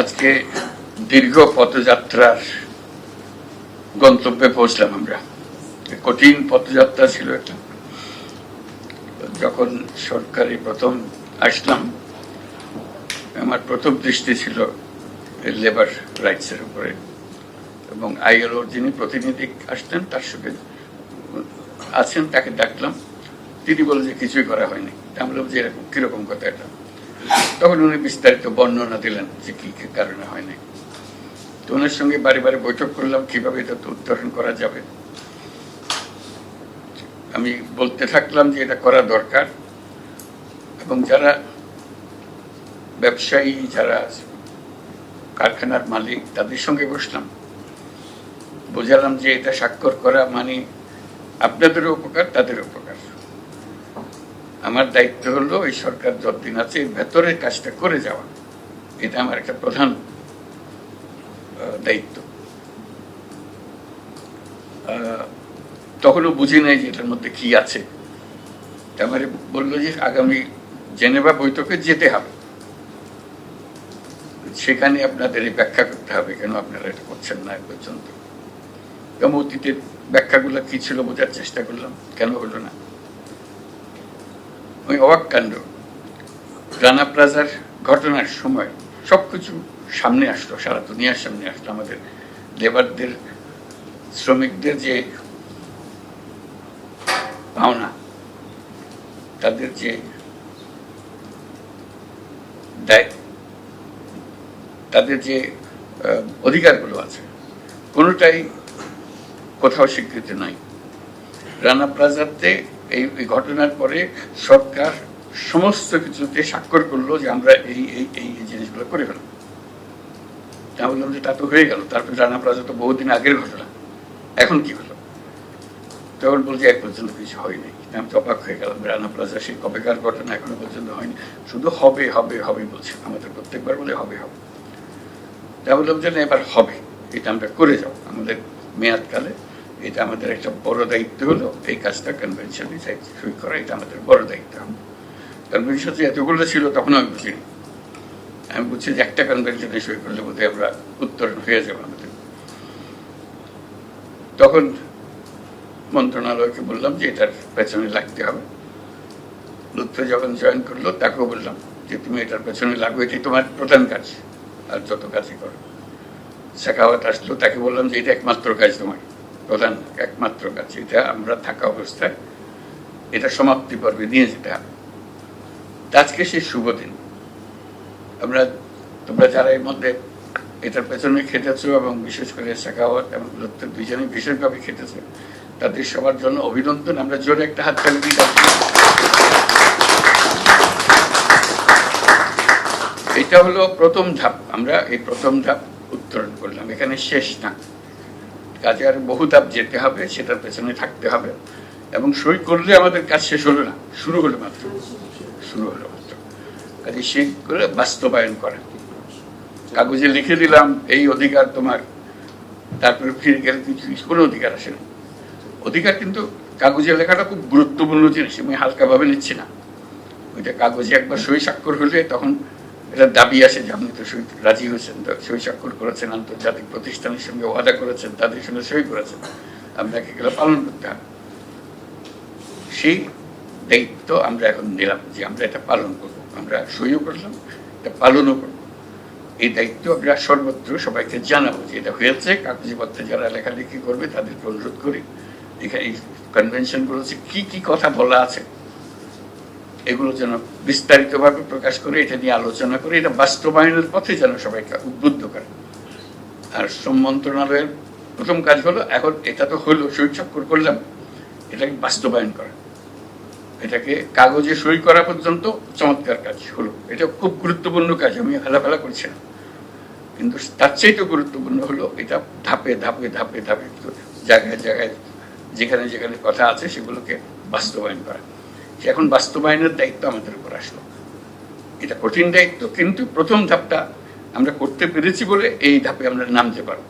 আজকে দীর্ঘ পথযাত্রার গন্তব্যে পৌঁছলাম আমরা। কঠিন পথযাত্রা ছিল এটা। যখন সরকারি প্রথম আসলাম, আমার প্রথম দৃষ্টি ছিল লেবার রাইটসের উপরে এবং আইএলওর যিনি প্রতিনিধি আসতেন, তার সঙ্গে আছেন, তাকে ডাকলাম। তিনি বলে যে কিছুই করা হয়নি। আমি বললাম যে এরকম কীরকম কথা এটা? তখন উনি বিস্তারিত বর্ণনা দিলেন যে কি কারণে হয়নি তো ওনার সঙ্গে বারে বারে বৈঠক করলাম, কীভাবে এটা তো উত্তরণ করা যাবে। আমি বলতে থাকলাম যে এটা করা দরকার এবং যারা ব্যবসায়ী, যারা কারখানার মালিক, তাদের সঙ্গে বসলাম। বোঝালাম যে এটা স্বাক্ষর করা মানে আপনাদেরও উপকার তাদের উপকার। আমার দায়িত্ব হলো এই সরকার যতদিন আছে এর ভেতরের কাজটা করে যাওয়া। এটা আমার একটা প্রধান দায়িত্ব। তখনও বুঝি নাই যে এটার মধ্যে কি আছে। আমারে বলল যে আগামী জেনেভা বৈঠকে যেতে হবে। সেখানে আপনাদের ব্যাখ্যা করতে হবে, কেন আপনারা এটা করছেন না পর্যন্ত। এবং অতীতের ব্যাখ্যাগুলো কি ছিল বোঝার চেষ্টা করলাম, কেন হলো না? ওই অবাক কাণ্ড। রানা প্লাজার ঘটনার সময় সবকিছু সামনে আসলো, সারা দুনিয়ার সামনে আসলো। আমাদের লেবারদের, শ্রমিকদের যে পাওনা তাদের যে দায়, তাদের যে অধিকারগুলো আছে, কোনোটাই কোথাও স্বীকৃতি নাই। রানা প্লাজাতে এই ঘটনার পরে সরকার সমস্ত কিছুতে স্বাক্ষর করল যে আমরা এই এই এই জিনিসগুলো করে ফেলব। তা বললাম যে তা তো হয়ে গেল। তারপরে রানা প্লাজা তো বহুদিন আগের ঘটনা। এখন কি হলো? তখন বলছে, এক পর্যন্ত কিছু হয়নি আমি তো অবাক হয়ে গেলাম রানা প্লাজা সেই কবেকার ঘটনা এখনও পর্যন্ত হয়নি। শুধু হবে হবে হবে বলছে। আমাদের প্রত্যেকবার বলে হবে হবে। তা বললাম যে না, এবার হবে। এটা আমরা করে যাও আমাদের মেয়াদকালে এটা আমাদের একটা বড় দায়িত্ব হলো, এই কাজটা কনভেনশনে সই করা, এটা আমাদের বড় দায়িত্ব। কনভেনশন এতগুলো ছিল, তখন আমি বুঝিনি আমি বুঝছি যে একটা কনভেনশনে সই করলে বোধহয় আমরা উত্তরণ হয়ে যাব আমাদের। তখন মন্ত্রণালয়কে বললাম যে এটার পেছনে লাগতে হবে। লুৎফে যখন জয়েন করল, তাকেও বললাম যে তুমি এটার পেছনে লাগো, এটাই তোমার প্রধান কাজ, আর যত কাজই করো। শেখাওয়াত আসলো, তাকে বললাম যে এটা একমাত্র কাজ তোমার। প্রধান একমাত্র কাজ এটা, আমরা থাকা অবস্থায় এটা সমাপ্তি পর্বে নিয়ে যেতে হবে। আজকে সেই শুভ দিন। আমরা, তোমরা যারা এর মধ্যে এটার পেছনে খেটেছো এবং বিশেষ করে শেখাওয়াত এবং লুৎফে দুইজনেই বিশেষভাবে খেটেছে, তাদের সবার জন্য অভিনন্দন। আমরা জোরে একটা হাত তালি দিই এটা হলো প্রথম ধাপ। আমরা এই প্রথম ধাপ উত্তরণ করলাম। এখানে শেষ না কাজে আর বহু ধাপ যেতে হবে, সেটার পেছনে থাকতে হবে। এবং সই করলে আমাদের কাজ শেষ হলো না, শুরু হলো মাত্র। শুরু হলো মাত্র। কাজে সেই করে বাস্তবায়ন করা। কাগজে লিখে দিলাম, এই অধিকার তোমার। তারপরে ফিরে গেলে কিছু কোনো অধিকার আসে না। অধিকার কিন্তু কাগজে লেখাটা খুব গুরুত্বপূর্ণ জিনিস, আমি হালকাভাবে নিচ্ছি না। ওইটা কাগজে একবার সই স্বাক্ষর হলে তখন এটা দাবি আসে যে আপনি তো রাজি হয়েছেন সই স্বাক্ষর করেছেন, আন্তর্জাতিক প্রতিষ্ঠানের সঙ্গে ওয়াদা করেছেন, তাদের সঙ্গে সই করেছেন। আপনাকে এগুলো পালন করতে হবে। সেই দায়িত্ব আমরা এখন নিলাম যে আমরা এটা পালন করব। আমরা সইও করলাম, এটা পালনও করব। এই দায়িত্ব আমরা সর্বত্র সবাইকে জানাব যে এটা হয়েছে, কাগজপত্রে যারা লেখালেখি করবে তাদেরকে অনুরোধ করি। এখানে এই কনভেনশনগুলোতে কি কি কথা বলা আছে এগুলো যেন বিস্তারিতভাবে প্রকাশ করে, এটা নিয়ে আলোচনা করে, এটা বাস্তবায়নের পথে যেন সবাইকে উদ্বুদ্ধ করে। আর শ্রম মন্ত্রণালয়ের প্রথম কাজ হলো, এখন এটা তো হলো, সই স্বাক্ষর করলাম, এটাকে বাস্তবায়ন করা। এটাকে কাগজে সই করা পর্যন্ত চমৎকার কাজ হলো। এটা খুব গুরুত্বপূর্ণ কাজ, আমি হেলাফেলা করছি না। কিন্তু তার চাইতে গুরুত্বপূর্ণ হলো, এটা ধাপে ধাপে ধাপে ধাপে জায়গায় জায়গায় যেখানে যেখানে কথা আছে সেগুলোকে বাস্তবায়ন করা। সে এখন বাস্তবায়নের দায়িত্ব আমাদের উপর আসলো। এটা কঠিন দায়িত্ব, কিন্তু প্রথম ধাপটা আমরা করতে পেরেছি বলে এই ধাপে আমরা নামতে পারব।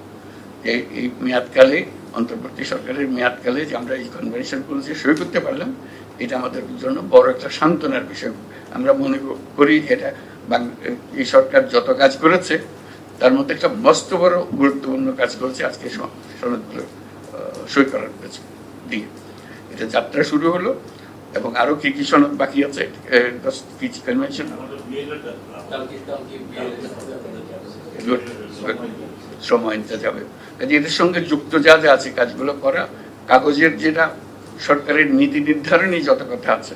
এই এই মেয়াদকালে, অন্তর্বর্তী সরকারের মেয়াদকালে যে আমরা এই কনভেনশনগুলো যে সই করতে পারলাম, এটা আমাদের জন্য বড় একটা সান্ত্বনার বিষয়। আমরা মনে করি যে এটা এই সরকার যত কাজ করেছে, তার মধ্যে একটা মস্ত বড় গুরুত্বপূর্ণ কাজ করেছে আজকে সনদগুলো সই করার দিয়ে। এটা যাত্রা শুরু হলো। এবং আরও কি কি সনদ বাকি আছে. সময় নিতে যাবে। এদের সঙ্গে যুক্ত যা যা আছে কাজগুলো করা, কাগজের যেটা সরকারের নীতি নির্ধারণী যত কথা আছে,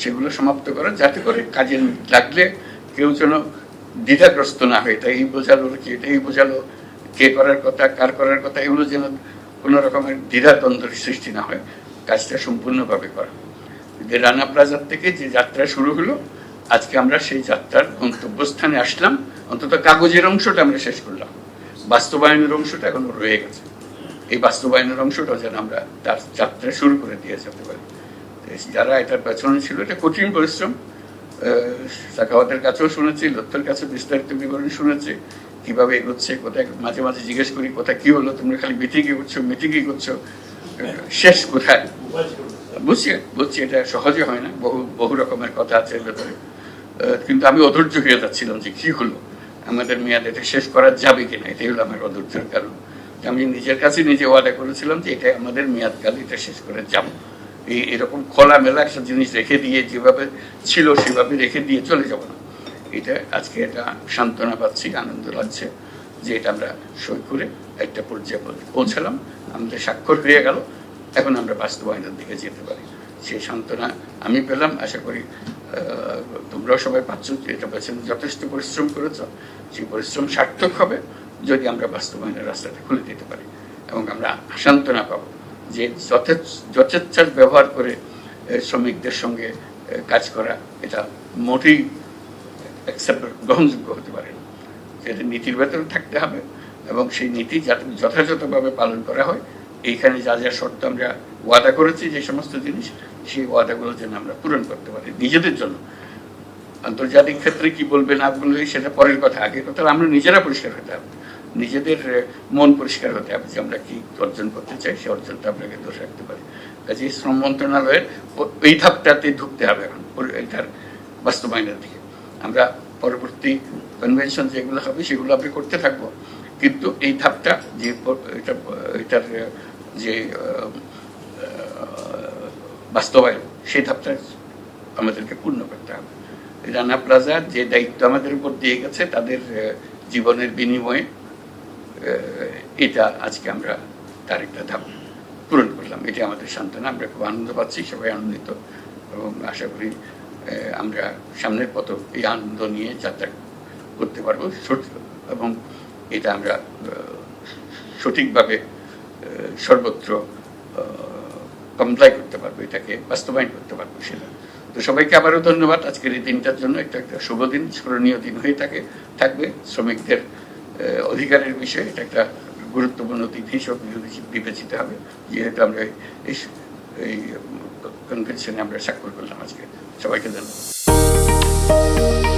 সেগুলো সমাপ্ত করা, যাতে করে কাজে লাগলে কেউ যেন দ্বিধাগ্রস্ত না হয় তাই এই বোঝালো কি এটা এই বোঝালো, কে করার কথা, কার করার কথা, এগুলো যেন কোনো রকমের দ্বিধাদ্বন্দ্বের সৃষ্টি না হয়। কাজটা সম্পূর্ণভাবে করা। যে রানা প্লাজার থেকে যে যাত্রা শুরু হলো, আজকে আমরা সেই যাত্রার গন্তব্যস্থানে আসলাম। অন্তত কাগজের অংশটা আমরা শেষ করলাম। বাস্তবায়নের অংশটা এখনও রয়ে গেছে। এই বাস্তবায়নের অংশটা যেন আমরা তার যাত্রা শুরু করে দিয়ে যেতে পারি। যারা এটার পেছনে ছিল, এটা কঠিন পরিশ্রম। সাকাওয়াতের কাছেও শুনেছি, লত্তর কাছে বিস্তারিত বিবরণ শুনেছি। কীভাবে এগোচ্ছে, কোথায়, মাঝে মাঝে জিজ্ঞেস করি, কোথায় কি হলো, তোমরা খালি মিটিংই করছ মিটিংই করছ। শেষ কোথায়? বুঝছি বুঝছি, এটা সহজে হয় না, বহু বহু রকমের কথা আছে ভেতরে। কিন্তু আমি অধৈর্য হয়ে যাচ্ছিলাম যে কি হলো, আমাদের মেয়াদ এটা শেষ করা যাবে কিনা, এটাই হলো আমার অধৈর্যের কারণ। আমি নিজের কাছে নিজে ওয়াদা করেছিলাম যে এটা আমাদের মেয়াদকাল, এটা শেষ করে যাব। এই এরকম খোলামেলা একটা জিনিস রেখে দিয়ে যেভাবে ছিল, সেভাবে রেখে দিয়ে চলে যাব না। এটা আজকে এটা সান্ত্বনা পাচ্ছি, আনন্দ লাগছে যে এটা আমরা সই করে একটা পর্যায়ে পৌঁছ- পৌঁছালাম। আমাদের স্বাক্ষর হয়ে গেল। এখন আমরা বাস্তবায়নের দিকে যেতে পারি। সেই সান্ত্বনা আমি পেলাম, আশা করি তোমরাও সবাই পাচ্ছ এটা পেছনে যথেষ্ট পরিশ্রম করেছ। সেই পরিশ্রম সার্থক হবে যদি আমরা বাস্তবায়নের রাস্তাটা খুলে দিতে পারি। এবং আমরা সান্ত্বনা পাবো যে যথেচ্ছ- যথেচ্ছার ব্যবহার করে শ্রমিকদের সঙ্গে কাজ করা এটা মোটেই গ্রহণযোগ্য হতে পারে না। সেটা নীতির ভেতরে থাকতে হবে এবং সেই নীতি যাতে, যথাযথভাবে পালন করা হয় এইখানে যা যা শর্ত আমরা ওয়াদা করেছি, যে সমস্ত জিনিস, সেই ওয়াদাগুলো যেন আমরা পূরণ করতে পারি নিজেদের জন্য। আন্তর্জাতিক ক্ষেত্রে কি বলবে না বলবে সেটা পরের কথা। আগে কথা আমরা নিজেরা পরিষ্কার হতে হবে। নিজেদের মন পরিষ্কার হতে হবে যে আমরা কি অর্জন করতে চাই সেই অর্জনটা আমরা কিন্তু রাখতে পারি। কাজে শ্রম মন্ত্রণালয়ের এই ধাপটাতে ঢুকতে হবে এখন এটার বাস্তবায়নের দিকে। আমরা পরবর্তী কনভেনশন যেগুলো হবে, সেগুলো আমরা করতে থাকব। কিন্তু এই ধাপটা যে এটা, এটার যে বাস্তবায়ন, সেই ধাপটা আমাদেরকে পূর্ণ করতে হবে। রানা প্লাজার যে দায়িত্ব আমাদের উপর দিয়ে গেছে, তাদের জীবনের বিনিময়ে এটা আজকে আমরা তার একটা ধাপ পূরণ করলাম। এটা আমাদের সান্ত্বনা, আমরা খুব আনন্দ পাচ্ছি, সবাই আনন্দিত এবং আশা করি আমরা সামনের পথ এই আনন্দ নিয়ে যাত্রা করতে পারব সঠিক- এবং এটা আমরা সঠিকভাবে সর্বত্র কমপ্লাই করতে পারব, এটাকে বাস্তবায়ন করতে পারব সেটা। তো সবাইকে আবারও ধন্যবাদ। আজকের এই দিনটার জন্য একটা একটা শুভ দিন, স্মরণীয় দিন হয়ে থাকে, থাকবে। শ্রমিকদের অধিকারের বিষয়ে এটা একটা গুরুত্বপূর্ণ দিন হিসেবে বিবেচি- বিবেচিত হবে। যেহেতু আমরা এই এই কনভেনশনে আমরা স্বাক্ষর করলাম আজকে। সবাইকে ধন্যবাদ।